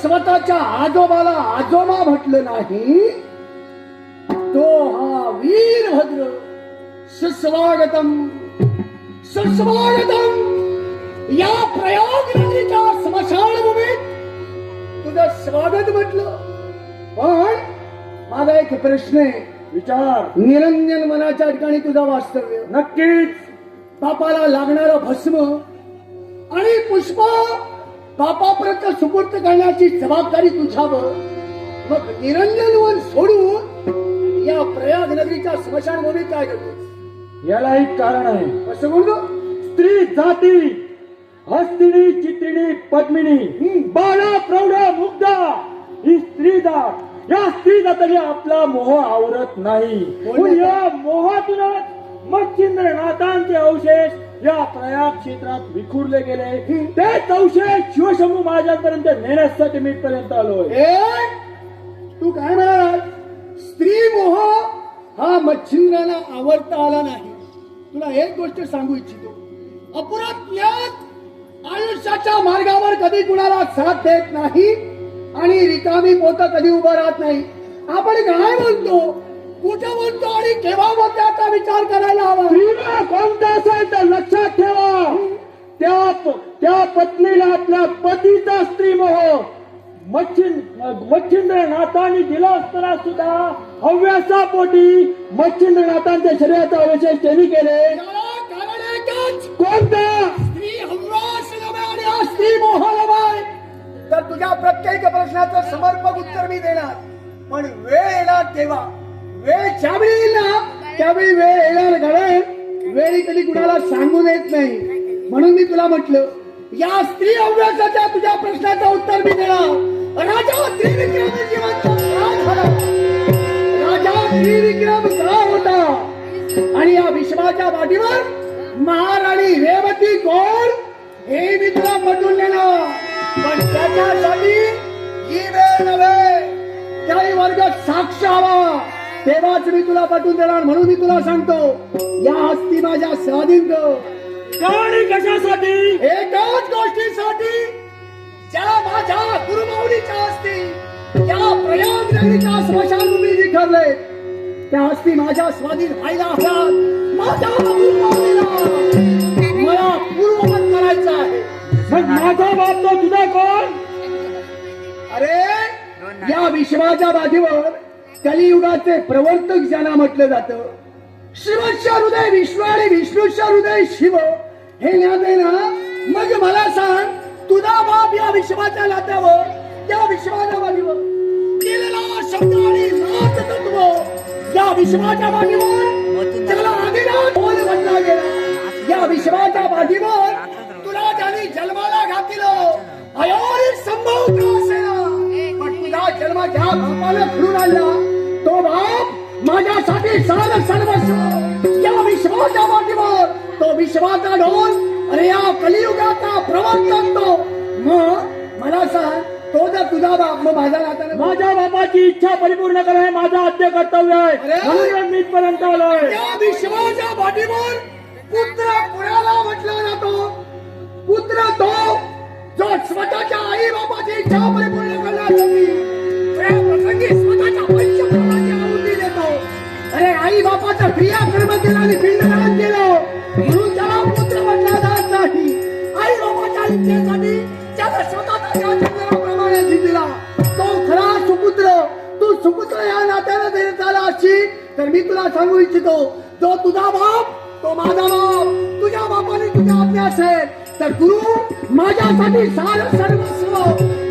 स्वतःच्या आजोबाला आजोबा म्हटलं नाही तो हा वीरभद्र सुस्वागतम सुस्वागतम. या प्रयाग नगरीच्या स्मशानभूमीत तुझं स्वागत म्हटलं. पण माझा एक प्रश्न आहे. विचार. निरंजन मनाच्या ठिकाणी तुझा वास्तव्य. नक्कीच. बापाला लागणारं भस्म आणि पुष्प बापापर्यंत सुपूर्त करण्याची जबाबदारी तुझ्यावर. मग निरंजन वन सोडून या प्रयाग नगरीच्या स्मशानभूमीत काय करतो याला एक कारण आहे. कसं बोलतो स्त्री जाती हस्तिनी चित्रिणी पद्मिनी बाळा प्रौढ मुग्धा ही स्त्री जात. या स्त्री जाताने आपला मोह आवरत नाही. या मोहातूनच मच्छिंद्र नाथांचे अवशेष या प्रयाग क्षेत्रात विखुरले गेले. ते चौशे शिवशंभू महाराजांपर्यंत नेण्यासाठी मी पर्यंत आलोय. तू काय म्हणाल स्त्री मोह हा मच्छिंद्राला आवडता आला नाही. तुला एक गोष्ट सांगू इच्छितो. अपुरा ज्ञान आयुष्याच्या मार्गावर कधी कुणाला साथ देत नाही आणि रिकामी पोत कधी उभं राहत नाही. आपण काय म्हणतो? कुठं म्हणतो आणि केव्हा म्हणतो याचा विचार करायला हवा. स्त्रीला कोणता असेल तर लक्षात ठेवा. त्या त्या पत्नीला आपल्या पतीचा स्त्री मोह मच्छिन मच्छिंद्र नाथांनी दिला असताना सुद्धा हव्यासा पोटी मच्छिंद्र नाथांच्या शरीराचा अवशेष त्यांनी केले. याला कारण एकच कोणता? स्त्री हव्यास आणि हा स्त्री मोह नव्हे. तर तुझ्या प्रत्येक प्रश्नाचं समर्पक उत्तर मी देणार. पण वेळ येणार तेव्हा. वेळ ज्यावेळी येईल ना त्यावेळी वेळ येणार कारण वेळी कधी कुणाला सांगून येत नाही. म्हणून मी तुला म्हटलं या स्त्री अभ्यासाच्या तुझ्या प्रश्नाचं उत्तर मी देणार. राजा त्रिविक्रम जिवंत राजा त्रिविक्रम का होता. आणि या विश्वाच्या पाठीवर महाराणी रेवती कोण हे मी तुला पटून देणार. पण त्याच्यासाठी ही वेळ नव्हे. त्याही वर्ग साक्ष हवा. तेव्हाच मी तुला पटवून देणार म्हणून मी तुला सांगतो या हस्ती माझ्या स्वाधीन कशासाठी? एकाच गोष्टीसाठी ज्या माझ्या गुरुमाऊलीच्या असती या प्रयाग नगरीच्या स्मशानभूमी ठरले त्या हस्ती माझ्या स्वाधीन व्हायला हव्यात. माझ्या मला पूर्ववत करायचं आहे. मग माझा बाप तो तुझा कोण? अरे या विश्वाच्या बाजूवर कलियुगाचे प्रवर्तक ज्यांना म्हटलं जातं शिवच्या हृदय विष्णू आणि विष्णूच्या हृदय शिव हे ज्ञान आहे ना मग मला सांग तुझा बाप या विश्वाच्या नात्यावर त्या विश्वाच्या बाजूवर केलेला शब्द आणि नाथ तत्व या विश्वाच्या बाजूवर त्याला आदिनाथ बोल म्हटला गेला. या विश्वाच्या बाजूवर तुला ज्याने जन्माला घातलं अयोरी संभव का असेना पण तुझा जन्म ज्या बापाला फिरून आला तो बाप माझ्यासाठी सार सर्वस्व या विश्वाच्या पाठीवर तो विश्वाचा ढोल अरे या कलियुगाचा प्रवर्तक तो। मग मला सांग तो जर तुझा बाप मग माझा नाता माझ्या बापाची इच्छा परिपूर्ण करणं हे माझं आद्य कर्तव्य आहे! म्हणून मी इथपर्यंत आलोय या विश्वाच्या पाठीवर पुत्र कुणाला म्हटला जातो पुत्र तो जो स्वतःच्या आई बापाची इच्छा परिपूर्ण करण्यासाठी आई बापाचा क्रिया कर्म केला आणि पिंडदान केलं. म्हणून त्याला पुत्र म्हटला जात नाही आई बापाच्या इच्छेसाठी त्याला स्वतःचा त्या जिंकला. तो खरा सुपुत्र तू सुपुत्र या नात्याने देण्यात झाला असशी तर मी तुला सांगू इच्छितो जो तुझा बाप तो माझा बाप. तुझ्या बापाने तुझ्या आज्ञा असेल तर गुरु माझ्यासाठी सार सर्वस्व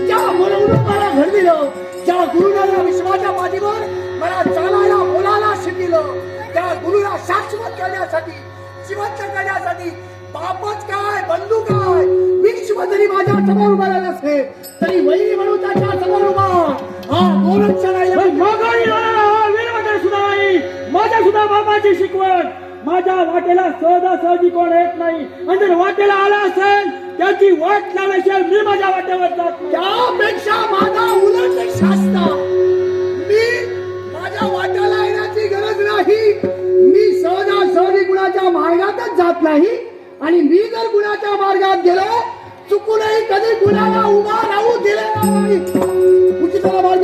ज्या म्हणून मला घडविलं ज्या गुरुला विश्वाच्या पाठीवर मला शिकविलं त्या गुरुला शाश्वत करण्यासाठी जिवंत करण्यासाठी बापच काय बंधू काय? विश्व जरी माझ्यासमोर उभा राहिला असेल तरी वैरी म्हणून त्याच्यासमोर उभा. हा नाही. माझ्या सुद्धा बाबाची शिकवण. माझ्या वाटेला सहजासहजी कोण येत नाही. आणि जर वाटेला आला असेल त्याची वाट लावायची मी माझ्या वाटेवर जात. त्यापेक्षा माझा उलट शास्ता. नाही मी सहजासहजी गुणाच्या मार्गातच जात नाही. आणि मी जर गुणाच्या मार्गात गेलो चुकूनही कधी गुणाला उभा राहू दिले नाही. उचिताला मार्ग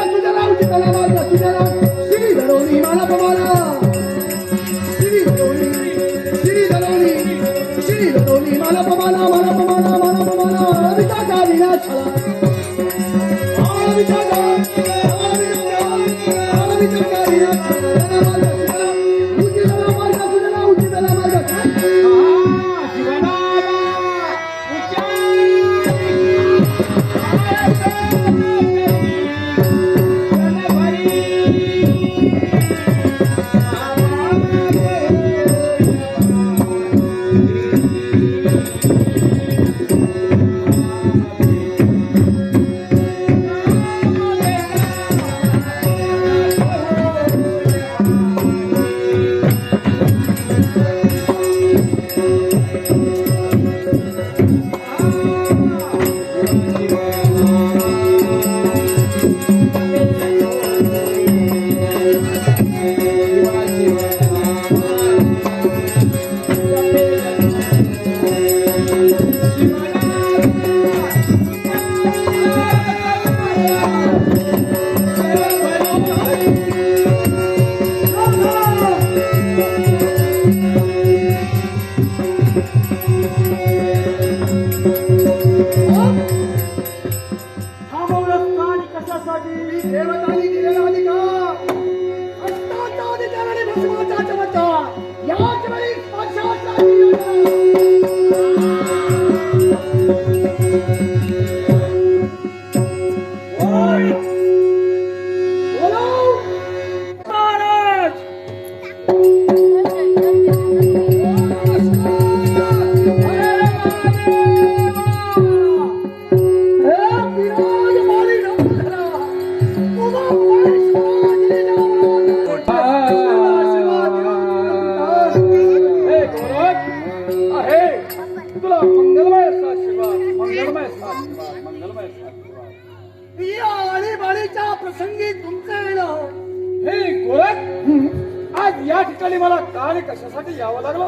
ठिकाणी मला का आणि कशासाठी यावं लागलं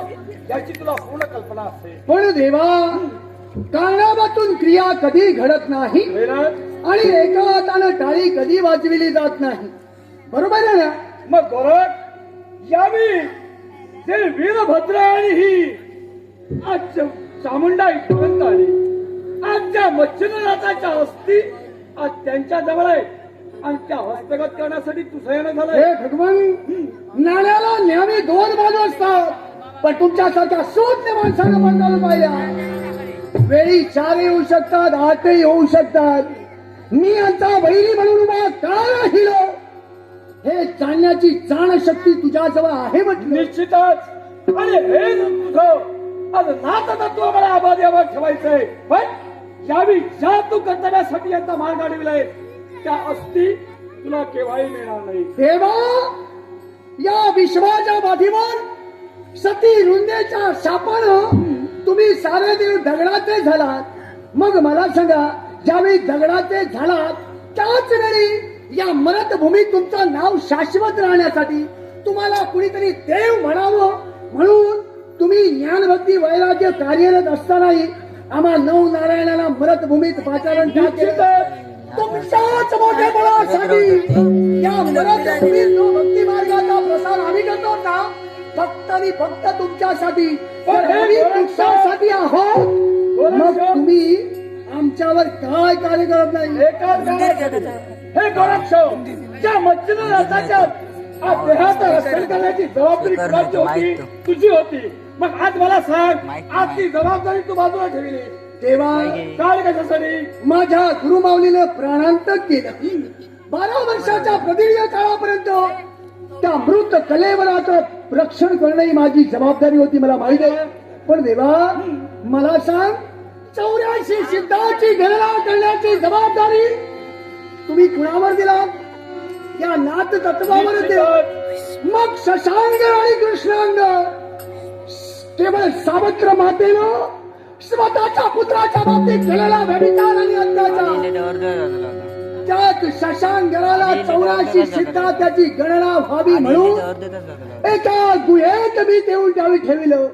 याची तुला पूर्ण कल्पना असेल पण देवा कारणामातून क्रिया कधी घडत नाही आणि एका हातानं टाळी कधी वाजविली जात नाही. बरोबर आहे ना? मग गोरख यावी जे वीरभद्र आणि ही आज चामुंडा इथपर्यंत आली. आज त्या मच्छिंद्रनाथाच्या अस्थी आज त्यांच्या जवळ आहे. आणि त्या हस्तगत करण्यासाठी तुझं येणं झालंय. हे भगवान नाण्याला नेहमी दोन बाजू असतात पण तुमच्यासारख्या शून्य माणसानं बंधायला पाहिजे. वेळी चार येऊ शकतात आठही होऊ शकतात. मी आता वैरी म्हणून उभा का राहिलो. हे जाणण्याची जाण शक्ती तुझ्याजवळ आहे म्हटलं. निश्चितच. आणि हे तुझं. आज नात तत्व मला आबाद यावर ठेवायचंय. पण यावी ज्या तू कर्तव्यासाठी यांचा मार्ग अडविलाय त्या अस्थी तुला केव्हाही मिळणार नाही. देवा या विश्वाच्या पाठीवर सती रुंदेच्या शापानं तुम्ही सारे देव दगडाचे झालात. मग मला सांगा ज्यावेळी दगडाचे झालात त्याच वेळी या मरत भूमीत तुमचं नाव शाश्वत राहण्यासाठी तुम्हाला कुणीतरी देव म्हणावं? म्हणून तुम्ही ज्ञानभक्ती वैराग्य कार्यरत असतानाही आम्हा नऊ नारायणाला मरत भूमीत पाचारण तुमच्याच मोठेपणासाठी या मरत भूमीत जो भक्ती मार्गाचा प्रसार आम्ही करतो फक्त आणि फक्त तुमच्यासाठी तुमच्यासाठी आहोत मग तुमच्यावर काय कार्य करत नाही हे गोरक्षव रथाच्या आज देहाचं रक्षण करण्याची जबाबदारी कुणाची होती तुझी होती. मग आज मला सांग आज ती जबाबदारी तू बाजूला ठेवली. तेव्हा काळ कशासाठी माझ्या गुरुमाऊलीनं प्राणांतक केलं. बारा वर्षाच्या प्रदीर्घ काळापर्यंत त्या मृत कलेवराचं रक्षण करणं ही माझी जबाबदारी होती मला माहीत आहे. पण देवा मला सांग चौऱ्याऐंशी सिद्धाची गणना करण्याची जबाबदारी तुम्ही कुणावर दिला? या नाथ तत्वावर दिला मग शशांक आणि कृष्णांग केवळ सावत्र मातेनं स्वतःच्या पुत्राच्या बाबतीत केलेला व्यभिचार आणि अत्याचार. त्यात शशांकराला चौराशी सिद्धा त्याची गणना व्हावी म्हणून एका गुहेत मी देऊन द्यावी ठेविलं.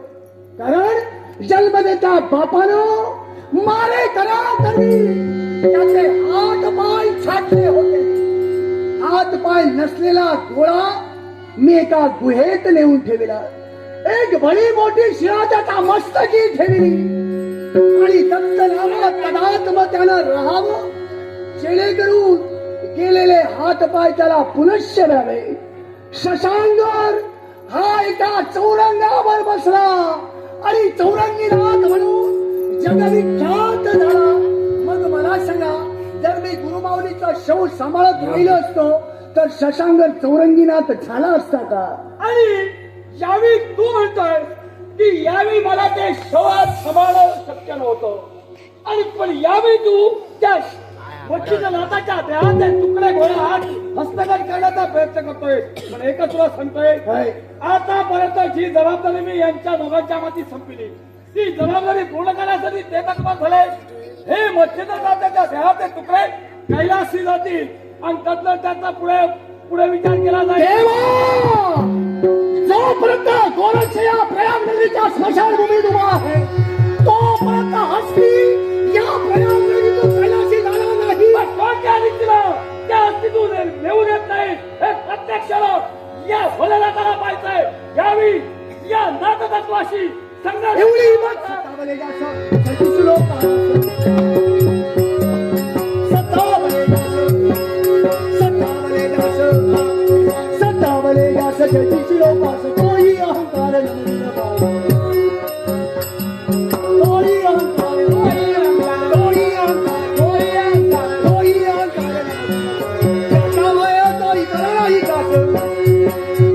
कारण जन्म देता बापानं मारे करा तरी त्याचे हात पाय छाटले होते. हात पाय नसलेला गोळा मी एका गुहेत नेऊन ठेविला. एक बडी मोठी शिळा त्याचा मस्तकी ठेवली. आणि दत्त नामात तदात्म त्यानं राहावं जेणेकरून गेलेले हात पाय त्याला पुनश्च द्यावे शशांगर हा एका चौरंगावर बसला आणि चौरंगीनाथ म्हणून जगविख्यात झाला. मग मला सांगा जर मी गुरुमाऊलीचा शव सांभाळत राहिलो असतो तर शशांगर चौरंगीनाथ झाला असता का? आणि यावेळी तू म्हणतोय की यावेळी मला ते शवात सांभाळणं शक्य नव्हतं. आणि पण यावेळी तू त्या मच्छीच्या नाताच्या देहाचे तुकडे घोड्यात हस्तगत करण्याचा प्रयत्न करतोय. पण एकच तुला सांगतोय? आतापर्यंत जी जबाबदारी मी यांच्या दोघांच्या माती संपली ती जबाबदारी पूर्ण करण्यासाठी ते तत्पर झाले. हे मच्छीच्या नाताच्या देहाचे तुकडे कैलासी जातील आणि त्यातनं त्याचा पुढे पुढे विचार केला जाईल. जोपर्यंत गोरक्ष या प्रयाग नदीच्या स्मशानभूमीत उभा आहे तोपर्यंत हस्ती या प्रयाग नदीतून कैलाशी जाणार नाही. पण कोणत्या रीतीला त्या अस्तित्व नेऊ देत नाही हे प्रत्यक्ष या भोलेनाथाला पाहायचंय. यावी या नाटतत्वाशी संघर्ष एवढी हिंमत Música